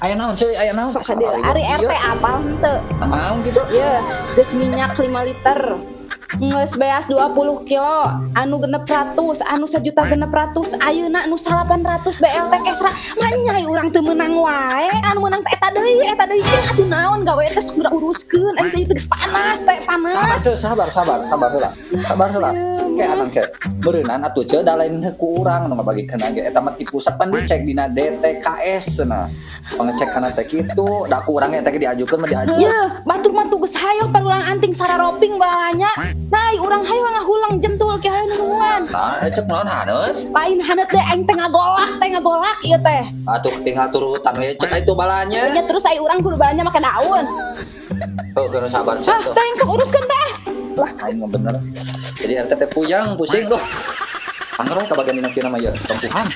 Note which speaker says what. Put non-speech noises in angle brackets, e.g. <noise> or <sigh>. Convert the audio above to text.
Speaker 1: aya naon cuy aya naon.
Speaker 2: Sok hadir ari RT apa henteu.
Speaker 1: Naon gitu?
Speaker 2: Ya geus minyak 5 liter. Nges beas 20 kilo. Anu genep ratus anu sejuta genep ratus. Ayeuna anu 800 BLT kesra. Manyai urang teu menang wae. Anu menang teh eta deui eta deui cing. Atuh naon gawe teh uruskeun. Aing teh geus panas teh
Speaker 1: sabar
Speaker 2: panas
Speaker 1: cuy sabar sabar sabar heula sabar heula kayak anak kayak berenang atuh cuy da lain ku urang nu ngabagikeun ge eta mah ti pusat pan dicek dina DTKS cenah pengecek kana teh kitu da ku urang eta ge diajukeun mah diajukeun
Speaker 2: Iya, batur mah tugas hayo parulang anting sararoping balanya. Nah, urang hayo ngahulang jentul ki hayo nungguan.
Speaker 1: nah cek naon haneus
Speaker 2: Lain hanet deh aing teh ngagolak, teh ngagolak ieu teh.
Speaker 1: atuh tinggal turutan we cek itu balanya
Speaker 2: Nya terus ai urang kudu balanya make daun. <laughs>
Speaker 1: oh kena sabar cek tuh
Speaker 2: teh yang sok uruskeun teh.
Speaker 1: Ay, nga bener. Jadi RTT puyang, pusing loh. Pangeran kabagani ng kinamayor, tampuhan.